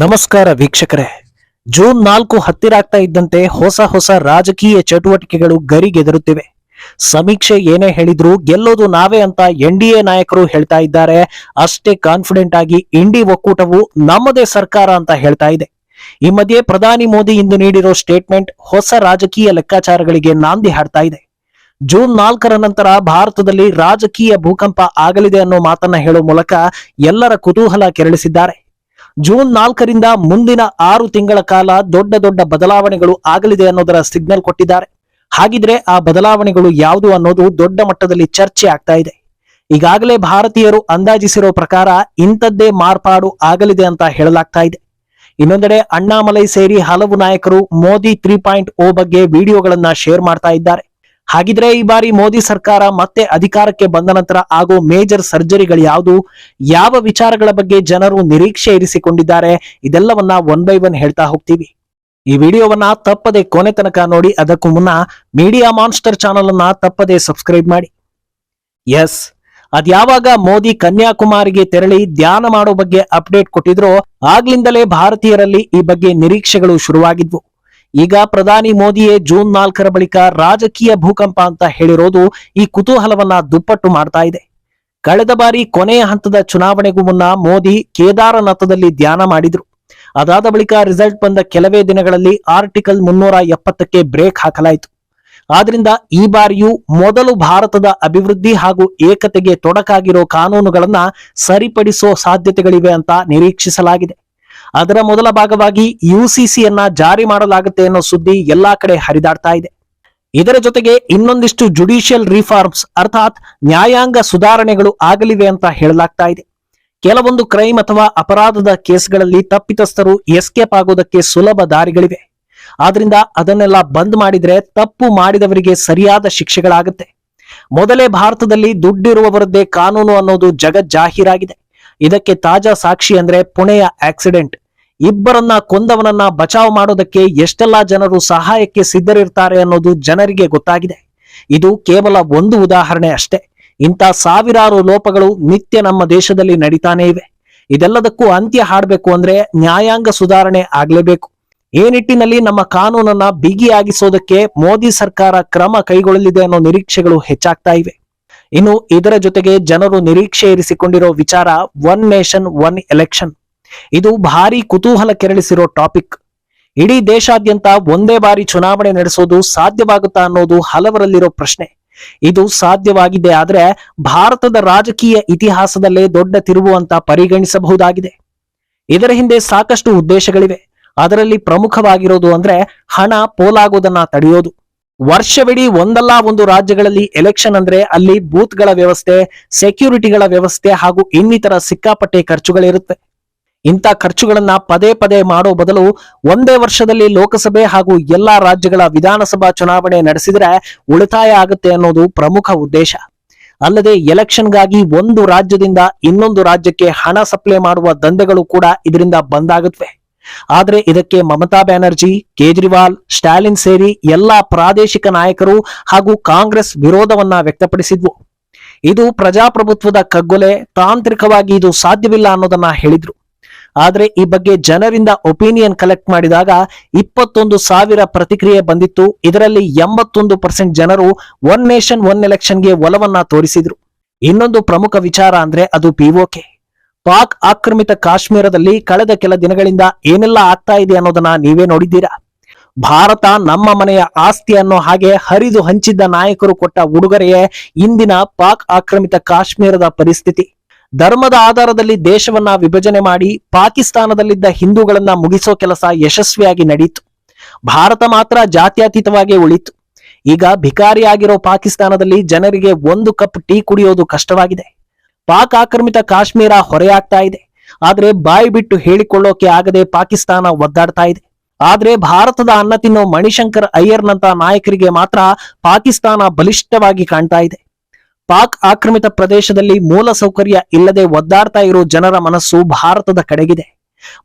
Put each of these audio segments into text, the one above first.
ನಮಸ್ಕಾರ ವೀಕ್ಷಕರೇ. ಜೂನ್ ನಾಲ್ಕು ಹತ್ತಿರ ಆಗ್ತಾ ಇದ್ದಂತೆ ಹೊಸ ಹೊಸ ರಾಜಕೀಯ ಚಟುವಟಿಕೆಗಳು ಗರಿಗೆದರುತ್ತಿವೆ. ಸಮೀಕ್ಷೆ ಏನೇ ಹೇಳಿದ್ರು ಗೆಲ್ಲೋದು ನಾವೇ ಅಂತ ಎನ್ ಡಿ ನಾಯಕರು ಹೇಳ್ತಾ ಇದ್ದಾರೆ. ಅಷ್ಟೇ ಕಾನ್ಫಿಡೆಂಟ್ ಆಗಿ ಇಂಡಿ ಒಕ್ಕೂಟವು ನಮ್ಮದೇ ಸರ್ಕಾರ ಅಂತ ಹೇಳ್ತಾ ಇದೆ. ಈ ಮಧ್ಯೆ ಪ್ರಧಾನಿ ಮೋದಿ ಇಂದು ನೀಡಿರೋ ಸ್ಟೇಟ್ಮೆಂಟ್ ಹೊಸ ರಾಜಕೀಯ ಲೆಕ್ಕಾಚಾರಗಳಿಗೆ ನಾಂದಿ ಹಾಡ್ತಾ ಇದೆ. ಜೂನ್ ನಾಲ್ಕರ ನಂತರ ಭಾರತದಲ್ಲಿ ರಾಜಕೀಯ ಭೂಕಂಪ ಆಗಲಿದೆ ಅನ್ನೋ ಮಾತನ್ನ ಹೇಳೋ ಮೂಲಕ ಎಲ್ಲರ ಕುತೂಹಲ ಕೆರಳಿಸಿದ್ದಾರೆ. ಜೂನ್ ನಾಲ್ಕರಿಂದ ಮುಂದಿನ ಆರು ತಿಂಗಳ ಕಾಲ ದೊಡ್ಡ ದೊಡ್ಡ ಬದಲಾವಣೆಗಳು ಆಗಲಿದೆ ಅನ್ನೋದರ ಸಿಗ್ನಲ್ ಕೊಟ್ಟಿದ್ದಾರೆ. ಹಾಗಿದ್ರೆ ಆ ಬದಲಾವಣೆಗಳು ಯಾವುದು ಅನ್ನೋದು ದೊಡ್ಡ ಮಟ್ಟದಲ್ಲಿ ಚರ್ಚೆ ಆಗ್ತಾ ಇದೆ. ಈಗಾಗಲೇ ಭಾರತೀಯರು ಅಂದಾಜಿಸಿರೋ ಪ್ರಕಾರ ಇಂಥದ್ದೇ ಮಾರ್ಪಾಡು ಆಗಲಿದೆ ಅಂತ ಹೇಳಲಾಗ್ತಾ ಇದೆ. ಇನ್ನೊಂದೆಡೆ ಅಣ್ಣಾಮಲೈ ಸೇರಿ ಹಲವು ನಾಯಕರು ಮೋದಿ ತ್ರೀ ಪಾಯಿಂಟ್ ಓ ಬಗ್ಗೆ ವಿಡಿಯೋಗಳನ್ನ ಶೇರ್ ಮಾಡ್ತಾ ಇದ್ದಾರೆ. ಹಾಗಿದ್ರೆ ಈ ಬಾರಿ ಮೋದಿ ಸರ್ಕಾರ ಮತ್ತೆ ಅಧಿಕಾರಕ್ಕೆ ಬಂದ ನಂತರ ಆಗೋ ಮೇಜರ್ ಸರ್ಜರಿಗಳು ಯಾವುದು? ಯಾವ ವಿಚಾರಗಳ ಬಗ್ಗೆ ಜನರು ನಿರೀಕ್ಷೆ ಇರಿಸಿಕೊಂಡಿದ್ದಾರೆ? ಇದೆಲ್ಲವನ್ನ ಒನ್ ಬೈ ಒನ್ ಹೇಳ್ತಾ ಹೋಗ್ತೀವಿ. ಈ ವಿಡಿಯೋವನ್ನ ತಪ್ಪದೆ ಕೊನೆ ತನಕ ನೋಡಿ, ಅದಕ್ಕೂ ಮುನ್ನ ಮೀಡಿಯಾ ಮಾನ್ಸ್ಟರ್ ಚಾನಲ್ ಅನ್ನ ತಪ್ಪದೆ ಸಬ್ಸ್ಕ್ರೈಬ್ ಮಾಡಿ. ಎಸ್ ಅದ್ಯಾವಾಗ ಮೋದಿ ಕನ್ಯಾಕುಮಾರಿಗೆ ತೆರಳಿ ಧ್ಯಾನ ಮಾಡೋ ಬಗ್ಗೆ ಅಪ್ಡೇಟ್ ಕೊಟ್ಟಿದ್ರೋ, ಆಗ್ಲಿಂದಲೇ ಭಾರತೀಯರಲ್ಲಿ ಈ ಬಗ್ಗೆ ನಿರೀಕ್ಷೆಗಳು ಶುರುವಾಗಿದ್ವು. ಈಗ ಪ್ರಧಾನಿ ಮೋದಿಯೇ ಜೂನ್ ನಾಲ್ಕರ ಬಳಿಕ ರಾಜಕೀಯ ಭೂಕಂಪ ಅಂತ ಹೇಳಿರೋದು ಈ ಕುತೂಹಲವನ್ನ ದುಪ್ಪಟ್ಟು ಮಾಡ್ತಾ ಇದೆ. ಕಳೆದ ಬಾರಿ ಕೊನೆಯ ಹಂತದ ಚುನಾವಣೆಗೂ ಮುನ್ನ ಮೋದಿ ಕೇದಾರನಾಥದಲ್ಲಿ ಧ್ಯಾನ ಮಾಡಿದ್ರು. ಅದಾದ ಬಳಿಕ ರಿಸಲ್ಟ್ ಬಂದ ಕೆಲವೇ ದಿನಗಳಲ್ಲಿ ಆರ್ಟಿಕಲ್ ಮುನ್ನೂರ ಎಪ್ಪತ್ತಕ್ಕೆ ಬ್ರೇಕ್ ಹಾಕಲಾಯಿತು. ಆದ್ರಿಂದ ಈ ಬಾರಿಯೂ ಮೊದಲು ಭಾರತದ ಅಭಿವೃದ್ಧಿ ಹಾಗೂ ಏಕತೆಗೆ ತೊಡಕಾಗಿರೋ ಕಾನೂನುಗಳನ್ನ ಸರಿಪಡಿಸೋ ಸಾಧ್ಯತೆಗಳಿವೆ ಅಂತ ನಿರೀಕ್ಷಿಸಲಾಗಿದೆ. ಅದರ ಮೊದಲ ಭಾಗವಾಗಿ ಯುಸಿಸಿಯನ್ನ ಜಾರಿ ಮಾಡಲಾಗುತ್ತೆ ಅನ್ನೋ ಸುದ್ದಿ ಎಲ್ಲಾ ಕಡೆ ಹರಿದಾಡ್ತಾ ಇದೆ. ಇದರ ಜೊತೆಗೆ ಇನ್ನೊಂದಿಷ್ಟು ಜುಡಿಷಿಯಲ್ ರಿಫಾರ್ಮ್ಸ್ ಅರ್ಥಾತ್ ನ್ಯಾಯಾಂಗ ಸುಧಾರಣೆಗಳು ಆಗಲಿವೆ ಅಂತ ಹೇಳಲಾಗ್ತಾ ಇದೆ. ಕೆಲವೊಂದು ಕ್ರೈಮ್ ಅಥವಾ ಅಪರಾಧದ ಕೇಸ್ಗಳಲ್ಲಿ ತಪ್ಪಿತಸ್ಥರು ಎಸ್ಕೇಪ್ ಆಗೋದಕ್ಕೆ ಸುಲಭ ದಾರಿಗಳಿವೆ. ಆದ್ರಿಂದ ಅದನ್ನೆಲ್ಲ ಬಂದ್ ಮಾಡಿದ್ರೆ ತಪ್ಪು ಮಾಡಿದವರಿಗೆ ಸರಿಯಾದ ಶಿಕ್ಷೆಗಳಾಗುತ್ತೆ. ಮೊದಲೇ ಭಾರತದಲ್ಲಿ ದುಡ್ಡಿರುವವರದ್ದೇ ಕಾನೂನು ಅನ್ನೋದು ಜಗಜ್ಜಾಹೀರಾಗಿದೆ. ಇದಕ್ಕೆ ತಾಜಾ ಸಾಕ್ಷಿ ಅಂದ್ರೆ ಪುಣೆಯ ಆಕ್ಸಿಡೆಂಟ್. ಇಬ್ಬರನ್ನ ಕೊಂದವನನ್ನ ಬಚಾವ್ ಮಾಡೋದಕ್ಕೆ ಎಷ್ಟೆಲ್ಲಾ ಜನರು ಸಹಾಯಕ್ಕೆ ಸಿದ್ಧರಿರ್ತಾರೆ ಅನ್ನೋದು ಜನರಿಗೆ ಗೊತ್ತಾಗಿದೆ. ಇದು ಕೇವಲ ಒಂದು ಉದಾಹರಣೆ ಅಷ್ಟೇ. ಇಂಥ ಸಾವಿರಾರು ಲೋಪಗಳು ನಿತ್ಯ ನಮ್ಮ ದೇಶದಲ್ಲಿ ನಡೀತಾನೆ ಇವೆ. ಇದೆಲ್ಲದಕ್ಕೂ ಅಂತ್ಯ ಹಾಡಬೇಕು ಅಂದ್ರೆ ನ್ಯಾಯಾಂಗ ಸುಧಾರಣೆ ಆಗ್ಲೇಬೇಕು. ಈ ನಿಟ್ಟಿನಲ್ಲಿ ನಮ್ಮ ಕಾನೂನನ್ನ ಬಿಗಿಯಾಗಿಸೋದಕ್ಕೆ ಮೋದಿ ಸರ್ಕಾರ ಕ್ರಮ ಕೈಗೊಳ್ಳಲಿದೆ ಅನ್ನೋ ನಿರೀಕ್ಷೆಗಳು ಹೆಚ್ಚಾಗ್ತಾ ಇವೆ. ಇನ್ನು ಇದರ ಜೊತೆಗೆ ಜನರು ನಿರೀಕ್ಷೆ ಇರಿಸಿಕೊಂಡಿರೋ ವಿಚಾರ ಒನ್ ನೇಷನ್, ಒನ್ ಎಲೆಕ್ಷನ್. ಇದು ಭಾರಿ ಕುತೂಹಲ ಕೆರಳಿಸಿರೋ ಟಾಪಿಕ್. ಇಡೀ ದೇಶಾದ್ಯಂತ ಒಂದೇ ಬಾರಿ ಚುನಾವಣೆ ನಡೆಸೋದು ಸಾಧ್ಯವಾಗುತ್ತಾ ಅನ್ನೋದು ಹಲವರಲ್ಲಿರೋ ಪ್ರಶ್ನೆ. ಇದು ಸಾಧ್ಯವಾಗಿದೆ ಆದ್ರೆ ಭಾರತದ ರಾಜಕೀಯ ಇತಿಹಾಸದಲ್ಲೇ ದೊಡ್ಡ ತಿರುವು ಅಂತ ಪರಿಗಣಿಸಬಹುದಾಗಿದೆ. ಇದರ ಹಿಂದೆ ಸಾಕಷ್ಟು ಉದ್ದೇಶಗಳಿವೆ. ಅದರಲ್ಲಿ ಪ್ರಮುಖವಾಗಿರೋದು ಅಂದ್ರೆ ಹಣ ಪೋಲಾಗೋದನ್ನ ತಡೆಯೋದು. ವರ್ಷವಿಡೀ ಒಂದಲ್ಲ ಒಂದು ರಾಜ್ಯಗಳಲ್ಲಿ ಎಲೆಕ್ಷನ್ ಅಂದ್ರೆ ಅಲ್ಲಿ ಬೂತ್ಗಳ ವ್ಯವಸ್ಥೆ ಸೆಕ್ಯೂರಿಟಿಗಳ ವ್ಯವಸ್ಥೆ ಹಾಗೂ ಇನ್ನಿತರ ಸಿಕ್ಕಾಪಟ್ಟೆ ಖರ್ಚುಗಳಿರುತ್ತೆ. ಇಂಥ ಖರ್ಚುಗಳನ್ನ ಪದೇ ಪದೇ ಮಾಡೋ ಬದಲು ಒಂದೇ ವರ್ಷದಲ್ಲಿ ಲೋಕಸಭೆ ಹಾಗೂ ಎಲ್ಲಾ ರಾಜ್ಯಗಳ ವಿಧಾನಸಭಾ ಚುನಾವಣೆ ನಡೆಸಿದ್ರೆ ಉಳಿತಾಯ ಆಗುತ್ತೆ ಅನ್ನೋದು ಪ್ರಮುಖ ಉದ್ದೇಶ. ಅಲ್ಲದೆ ಎಲೆಕ್ಷನ್ಗಾಗಿ ಒಂದು ರಾಜ್ಯದಿಂದ ಇನ್ನೊಂದು ರಾಜ್ಯಕ್ಕೆ ಹಣ ಸಪ್ಲೈ ಮಾಡುವ ದಂಧೆಗಳು ಕೂಡ ಇದರಿಂದ ಬಂದಾಗುತ್ತವೆ. ಆದ್ರೆ ಇದಕ್ಕೆ ಮಮತಾ ಬ್ಯಾನರ್ಜಿ, ಕೇಜ್ರಿವಾಲ್, ಸ್ಟಾಲಿನ್ ಸೇರಿ ಎಲ್ಲಾ ಪ್ರಾದೇಶಿಕ ನಾಯಕರು ಹಾಗೂ ಕಾಂಗ್ರೆಸ್ ವಿರೋಧವನ್ನ ವ್ಯಕ್ತಪಡಿಸಿದ್ವು. ಇದು ಪ್ರಜಾಪ್ರಭುತ್ವದ ಕಗ್ಗೊಲೆ, ತಾಂತ್ರಿಕವಾಗಿ ಇದು ಸಾಧ್ಯವಿಲ್ಲ ಅನ್ನೋದನ್ನ ಹೇಳಿದ್ರು. ಆದ್ರೆ ಈ ಬಗ್ಗೆ ಜನರಿಂದ ಒಪಿನಿಯನ್ ಕಲೆಕ್ಟ್ ಮಾಡಿದಾಗ ಇಪ್ಪತ್ತೊಂದು ಸಾವಿರ ಪ್ರತಿಕ್ರಿಯೆ ಬಂದಿತ್ತು. ಇದರಲ್ಲಿ ಎಂಬತ್ತೊಂದು ಪರ್ಸೆಂಟ್ ಜನರು ಒನ್ ನೇಷನ್, ಒನ್ ಎಲೆಕ್ಷನ್ಗೆ ಒಲವನ್ನ ತೋರಿಸಿದ್ರು. ಇನ್ನೊಂದು ಪ್ರಮುಖ ವಿಚಾರ ಅಂದ್ರೆ ಅದು ಪಿಒಕೆ ಪಾಕ್ ಆಕ್ರಮಿತ ಕಾಶ್ಮೀರದಲ್ಲಿ ಕಳೆದ ಕೆಲ ದಿನಗಳಿಂದ ಏನೆಲ್ಲ ಆಗ್ತಾ ಇದೆ ಅನ್ನೋದನ್ನ ನೀವೇ ನೋಡಿದ್ದೀರಾ? ಭಾರತ ನಮ್ಮ ಮನೆಯ ಆಸ್ತಿ ಅನ್ನೋ ಹಾಗೆ ಹರಿದು ಹಂಚಿದ್ದ ನಾಯಕರು ಕೊಟ್ಟ ಉಡುಗೊರೆಯೇ ಇಂದಿನ ಪಾಕ್ ಆಕ್ರಮಿತ ಕಾಶ್ಮೀರದ ಪರಿಸ್ಥಿತಿ. ಧರ್ಮದ ಆಧಾರದಲ್ಲಿ ದೇಶವನ್ನ ವಿಭಜನೆ ಮಾಡಿ ಪಾಕಿಸ್ತಾನದಲ್ಲಿದ್ದ ಹಿಂದೂಗಳನ್ನ ಮುಗಿಸೋ ಕೆಲಸ ಯಶಸ್ವಿಯಾಗಿ ನಡೆಯಿತು ಭಾರತ ಮಾತ್ರ ಜಾತ್ಯತೀತವಾಗಿ ಉಳಿತು. ಈಗ ಭಿಕಾರಿಯಾಗಿರೋ ಪಾಕಿಸ್ತಾನದಲ್ಲಿ ಜನರಿಗೆ ಒಂದು ಕಪ್ ಟೀ ಕುಡಿಯೋದು ಕಷ್ಟವಾಗಿದೆ. ಪಾಕ್ ಆಕ್ರಮಿತ ಕಾಶ್ಮೀರ ಹೊರೆಯಾಗ್ತಾ ಇದೆ. ಆದ್ರೆ ಬಾಯಿ ಬಿಟ್ಟು ಹೇಳಿಕೊಳ್ಳೋಕೆ ಆಗದೆ ಪಾಕಿಸ್ತಾನ ಒದ್ದಾಡ್ತಾ ಇದೆ. ಆದ್ರೆ ಭಾರತದ ಅನ್ನ ತಿನ್ನೋ ಮಣಿಶಂಕರ್ ಅಯ್ಯರ್ನಂತ ನಾಯಕರಿಗೆ ಮಾತ್ರ ಪಾಕಿಸ್ತಾನ ಬಲಿಷ್ಠವಾಗಿ ಕಾಣ್ತಾ ಇದೆ. ಪಾಕ್ ಆಕ್ರಮಿತ ಪ್ರದೇಶದಲ್ಲಿ ಮೂಲ ಸೌಕರ್ಯ ಇಲ್ಲದೆ ಒದ್ದಾಡ್ತಾ ಇರೋ ಜನರ ಮನಸ್ಸು ಭಾರತದ ಕಡೆಗಿದೆ.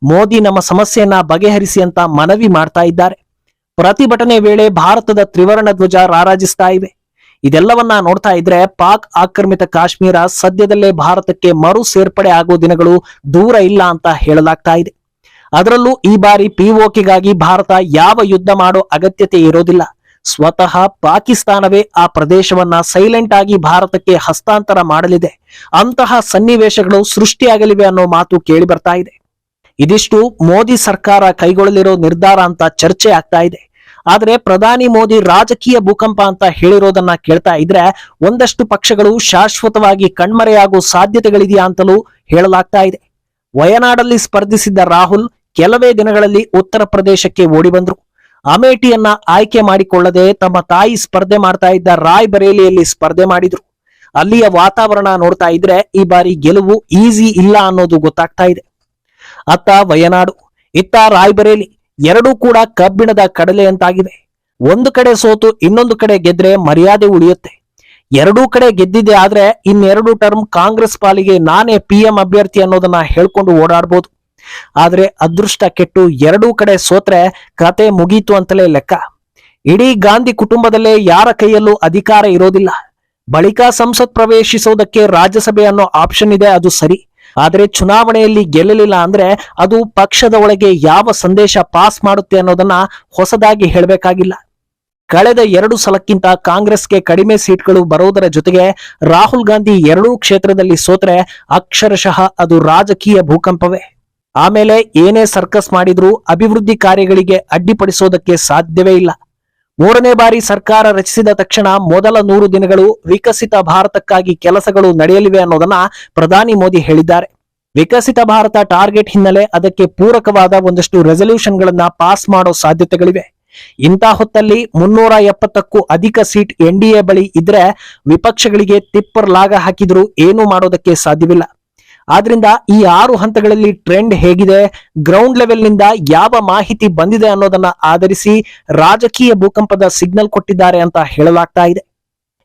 ಮೋದಿ ನಮ್ಮ ಸಮಸ್ಯೆಯನ್ನ ಬಗೆಹರಿಸಿ ಅಂತ ಮನವಿ ಮಾಡ್ತಾ ಇದ್ದಾರೆ. ಪ್ರತಿಭಟನೆ ವೇಳೆ ಭಾರತದ ತ್ರಿವರ್ಣ ಧ್ವಜ ರಾರಾಜಿಸ್ತಾ ಇವೆ. ಇದೆಲ್ಲವನ್ನ ನೋಡ್ತಾ ಇದ್ರೆ ಪಾಕ್ ಆಕ್ರಮಿತ ಕಾಶ್ಮೀರ ಸದ್ಯದಲ್ಲೇ ಭಾರತಕ್ಕೆ ಮರು ಸೇರ್ಪಡೆ ಆಗೋ ದಿನಗಳು ದೂರ ಇಲ್ಲ ಅಂತ ಹೇಳಲಾಗ್ತಾ ಇದೆ. ಅದರಲ್ಲೂ ಈ ಬಾರಿ ಪಿಒಕೆಗಾಗಿ ಭಾರತ ಯಾವ ಯುದ್ಧ ಮಾಡೋ ಅಗತ್ಯತೆ ಇರೋದಿಲ್ಲ. ಸ್ವತಃ ಪಾಕಿಸ್ತಾನವೇ ಆ ಪ್ರದೇಶವನ್ನ ಸೈಲೆಂಟ್ ಆಗಿ ಭಾರತಕ್ಕೆ ಹಸ್ತಾಂತರ ಮಾಡಲಿದೆ. ಅಂತಹ ಸನ್ನಿವೇಶಗಳು ಸೃಷ್ಟಿಯಾಗಲಿವೆ ಅನ್ನೋ ಮಾತು ಕೇಳಿ ಬರ್ತಾ ಇದೆ. ಇದಿಷ್ಟು ಮೋದಿ ಸರ್ಕಾರ ಕೈಗೊಳ್ಳಲಿರೋ ನಿರ್ಧಾರ ಅಂತ ಚರ್ಚೆ ಆಗ್ತಾ ಇದೆ. ಆದ್ರೆ ಪ್ರಧಾನಿ ಮೋದಿ ರಾಜಕೀಯ ಭೂಕಂಪ ಅಂತ ಹೇಳಿರೋದನ್ನ ಕೇಳ್ತಾ ಇದ್ರೆ ಒಂದಷ್ಟು ಪಕ್ಷಗಳು ಶಾಶ್ವತವಾಗಿ ಕಣ್ಮರೆಯಾಗುವ ಸಾಧ್ಯತೆಗಳಿದೆಯಾ ಅಂತಲೂ ಹೇಳಲಾಗ್ತಾ ಇದೆ. ವಯನಾಡಲ್ಲಿ ಸ್ಪರ್ಧಿಸಿದ್ದ ರಾಹುಲ್ ಕೆಲವೇ ದಿನಗಳಲ್ಲಿ ಉತ್ತರ ಪ್ರದೇಶಕ್ಕೆ ಓಡಿ ಬಂದ್ರು. ಅಮೇಠಿಯನ್ನ ಆಯ್ಕೆ ಮಾಡಿಕೊಳ್ಳದೆ ತಮ್ಮ ತಾಯಿ ಸ್ಪರ್ಧೆ ಮಾಡ್ತಾ ಇದ್ದ ರಾಯ್ ಬರೇಲಿಯಲ್ಲಿ ಸ್ಪರ್ಧೆ ಮಾಡಿದ್ರು. ಅಲ್ಲಿಯ ವಾತಾವರಣ ನೋಡ್ತಾ ಇದ್ರೆ ಈ ಬಾರಿ ಗೆಲುವು ಈಸಿ ಇಲ್ಲ ಅನ್ನೋದು ಗೊತ್ತಾಗ್ತಾ ಇದೆ. ಅತ್ತ ವಯನಾಡು, ಇತ್ತ ರಾಯ್ಬರೇಲಿ ಎರಡೂ ಕೂಡ ಕಬ್ಬಿಣದ ಕಡಲೆ ಅಂತಾಗಿದೆ. ಒಂದು ಕಡೆ ಸೋತು ಇನ್ನೊಂದು ಕಡೆ ಗೆದ್ರೆ ಮರ್ಯಾದೆ ಉಳಿಯುತ್ತೆ. ಎರಡೂ ಕಡೆ ಗೆದ್ದಿದೆ ಆದ್ರೆ ಇನ್ನೆರಡು ಟರ್ಮ್ ಕಾಂಗ್ರೆಸ್ ಪಾಲಿಗೆ ನಾನೇ ಪಿ ಎಂ ಅಭ್ಯರ್ಥಿ ಅನ್ನೋದನ್ನ ಹೇಳ್ಕೊಂಡು ಓಡಾಡ್ಬೋದು. ಆದ್ರೆ ಅದೃಷ್ಟ ಕೆಟ್ಟು ಎರಡೂ ಕಡೆ ಸೋತ್ರೆ ಕತೆ ಮುಗೀತು ಅಂತಲೇ ಲೆಕ್ಕ. ಇಡೀ ಗಾಂಧಿ ಕುಟುಂಬದಲ್ಲೇ ಯಾರ ಕೈಯಲ್ಲೂ ಅಧಿಕಾರ ಇರೋದಿಲ್ಲ. ಬಳಿಕ ಸಂಸತ್ ಪ್ರವೇಶಿಸೋದಕ್ಕೆ ರಾಜ್ಯಸಭೆ ಅನ್ನೋ ಆಪ್ಷನ್ ಇದೆ, ಅದು ಸರಿ. ಆದ್ರೆ ಚುನಾವಣೆಯಲ್ಲಿ ಗೆಲ್ಲಲಿಲ್ಲ ಅಂದ್ರೆ ಅದು ಪಕ್ಷದ ಒಳಗೆ ಯಾವ ಸಂದೇಶ ಪಾಸ್ ಮಾಡುತ್ತೆ ಅನ್ನೋದನ್ನ ಹೊಸದಾಗಿ ಹೇಳಬೇಕಾಗಿಲ್ಲ. ಕಳೆದ ಎರಡು ಸಲಕ್ಕಿಂತ ಕಾಂಗ್ರೆಸ್ಗೆ ಕಡಿಮೆ ಸೀಟ್ಗಳು ಬರೋದರ ಜೊತೆಗೆ ರಾಹುಲ್ ಗಾಂಧಿ ಎರಡೂ ಕ್ಷೇತ್ರದಲ್ಲಿ ಸೋತ್ರೆ ಅಕ್ಷರಶಃ ಅದು ರಾಜಕೀಯ ಭೂಕಂಪವೇ. ಆಮೇಲೆ ಏನೇ ಸರ್ಕಸ್ ಮಾಡಿದ್ರೂ ಅಭಿವೃದ್ಧಿ ಕಾರ್ಯಗಳಿಗೆ ಅಡ್ಡಿಪಡಿಸೋದಕ್ಕೆ ಸಾಧ್ಯವೇ ಇಲ್ಲ. ಮೂರನೇ ಬಾರಿ ಸರ್ಕಾರ ರಚಿಸಿದ ತಕ್ಷಣ ಮೊದಲ ನೂರು ದಿನಗಳು ವಿಕಸಿತ ಭಾರತಕ್ಕಾಗಿ ಕೆಲಸಗಳು ನಡೆಯಲಿವೆ ಅನ್ನೋದನ್ನ ಪ್ರಧಾನಿ ಮೋದಿ ಹೇಳಿದ್ದಾರೆ. ವಿಕಸಿತ ಭಾರತ ಟಾರ್ಗೆಟ್ ಹಿನ್ನೆಲೆ ಅದಕ್ಕೆ ಪೂರಕವಾದ ಒಂದಷ್ಟು ರೆಸಲ್ಯೂಷನ್ಗಳನ್ನ ಪಾಸ್ ಮಾಡೋ ಸಾಧ್ಯತೆಗಳಿವೆ. ಇಂಥ ಹೊತ್ತಲ್ಲಿ ಮುನ್ನೂರ ಎಪ್ಪತ್ತಕ್ಕೂ ಅಧಿಕ ಸೀಟ್ ಎನ್ಡಿಎ ಬಳಿ ಇದ್ರೆ ವಿಪಕ್ಷಗಳಿಗೆ ತಿಪ್ಪರ್ ಲಾಗ ಹಾಕಿದ್ರು ಏನೂ ಮಾಡೋದಕ್ಕೆ ಸಾಧ್ಯವಿಲ್ಲ. ಆದ್ರಿಂದ ಈ ಆರು ಹಂತಗಳಲ್ಲಿ ಟ್ರೆಂಡ್ ಹೇಗಿದೆ ಗ್ರೌಂಡ್ ಲೆವೆಲ್ನಿಂದ ಯಾವ ಮಾಹಿತಿ ಬಂದಿದೆ ಅನ್ನೋದನ್ನ ಆಧರಿಸಿ ರಾಜಕೀಯ ಭೂಕಂಪದ ಸಿಗ್ನಲ್ ಕೊಟ್ಟಿದ್ದಾರೆ ಅಂತ ಹೇಳಲಾಗ್ತಾ ಇದೆ.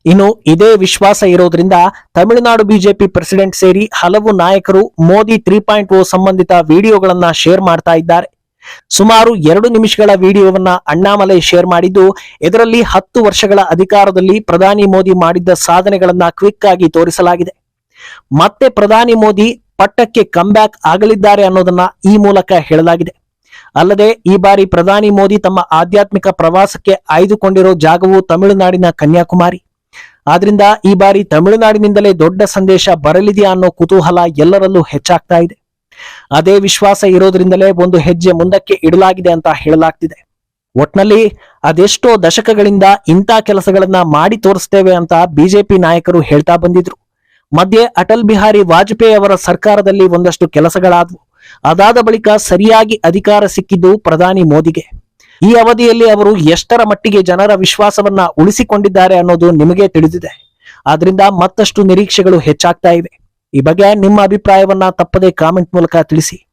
ಇನ್ನು ಇದೇ ವಿಶ್ವಾಸ ಇರೋದ್ರಿಂದ ತಮಿಳುನಾಡು ಬಿಜೆಪಿ ಪ್ರೆಸಿಡೆಂಟ್ ಸೇರಿ ಹಲವು ನಾಯಕರು ಮೋದಿ ತ್ರೀ ಪಾಯಿಂಟ್ ಓ ಸಂಬಂಧಿತ ವಿಡಿಯೋಗಳನ್ನ ಶೇರ್ ಮಾಡ್ತಾ ಇದ್ದಾರೆ. ಸುಮಾರು ಎರಡು ನಿಮಿಷಗಳ ವಿಡಿಯೋವನ್ನ ಅಣ್ಣಾಮಲೈ ಶೇರ್ ಮಾಡಿದ್ದು, ಇದರಲ್ಲಿ ಹತ್ತು ವರ್ಷಗಳ ಅಧಿಕಾರದಲ್ಲಿ ಪ್ರಧಾನಿ ಮೋದಿ ಮಾಡಿದ್ದ ಸಾಧನೆಗಳನ್ನ ಕ್ವಿಕ್ ಆಗಿ ತೋರಿಸಲಾಗಿದೆ. ಮತ್ತೆ ಪ್ರಧಾನಿ ಮೋದಿ ಪಟ್ಟಕ್ಕೆ ಕಂಬ್ಯಾಕ್ ಆಗಲಿದ್ದಾರೆ ಅನ್ನೋದನ್ನ ಈ ಮೂಲಕ ಹೇಳಲಾಗಿದೆ. ಅಲ್ಲದೆ ಈ ಬಾರಿ ಪ್ರಧಾನಿ ಮೋದಿ ತಮ್ಮ ಆಧ್ಯಾತ್ಮಿಕ ಪ್ರವಾಸಕ್ಕೆ ಆಯ್ದುಕೊಂಡಿರೋ ಜಾಗವು ತಮಿಳುನಾಡಿನ ಕನ್ಯಾಕುಮಾರಿ. ಆದ್ರಿಂದ ಈ ಬಾರಿ ತಮಿಳುನಾಡಿನಿಂದಲೇ ದೊಡ್ಡ ಸಂದೇಶ ಬರಲಿದೆಯಾ ಅನ್ನೋ ಕುತೂಹಲ ಎಲ್ಲರಲ್ಲೂ ಹೆಚ್ಚಾಗ್ತಾ ಇದೆ. ಅದೇ ವಿಶ್ವಾಸ ಇರೋದ್ರಿಂದಲೇ ಒಂದು ಹೆಜ್ಜೆ ಮುಂದಕ್ಕೆ ಇಡಲಾಗಿದೆ ಅಂತ ಹೇಳಲಾಗ್ತಿದೆ. ಒಟ್ನಲ್ಲಿ ಅದೆಷ್ಟೋ ದಶಕಗಳಿಂದ ಇಂಥ ಕೆಲಸಗಳನ್ನ ಮಾಡಿ ತೋರಿಸ್ತೇವೆ ಅಂತ ಬಿಜೆಪಿ ನಾಯಕರು ಹೇಳ್ತಾ ಬಂದಿದ್ರು. ಮಧ್ಯೆ ಅಟಲ್ ಬಿಹಾರಿ ವಾಜಪೇಯಿ ಅವರ ಸರ್ಕಾರದಲ್ಲಿ ಒಂದಷ್ಟು ಕೆಲಸಗಳಾದವು. ಅದಾದ ಬಳಿಕ ಸರಿಯಾಗಿ ಅಧಿಕಾರ ಸಿಕ್ಕಿದ್ದು ಪ್ರಧಾನಿ ಮೋದಿಗೆ. ಈ ಅವಧಿಯಲ್ಲಿ ಅವರು ಎಷ್ಟರ ಮಟ್ಟಿಗೆ ಜನರ ವಿಶ್ವಾಸವನ್ನ ಉಳಿಸಿಕೊಂಡಿದ್ದಾರೆ ಅನ್ನೋದು ನಿಮಗೆ ತಿಳಿದಿದೆ. ಆದ್ರಿಂದ ಮತ್ತಷ್ಟು ನಿರೀಕ್ಷೆಗಳು ಹೆಚ್ಚಾಗ್ತಾ ಇವೆ. ಈ ಬಗ್ಗೆ ನಿಮ್ಮ ಅಭಿಪ್ರಾಯವನ್ನ ತಪ್ಪದೆ ಕಾಮೆಂಟ್ ಮೂಲಕ ತಿಳಿಸಿ.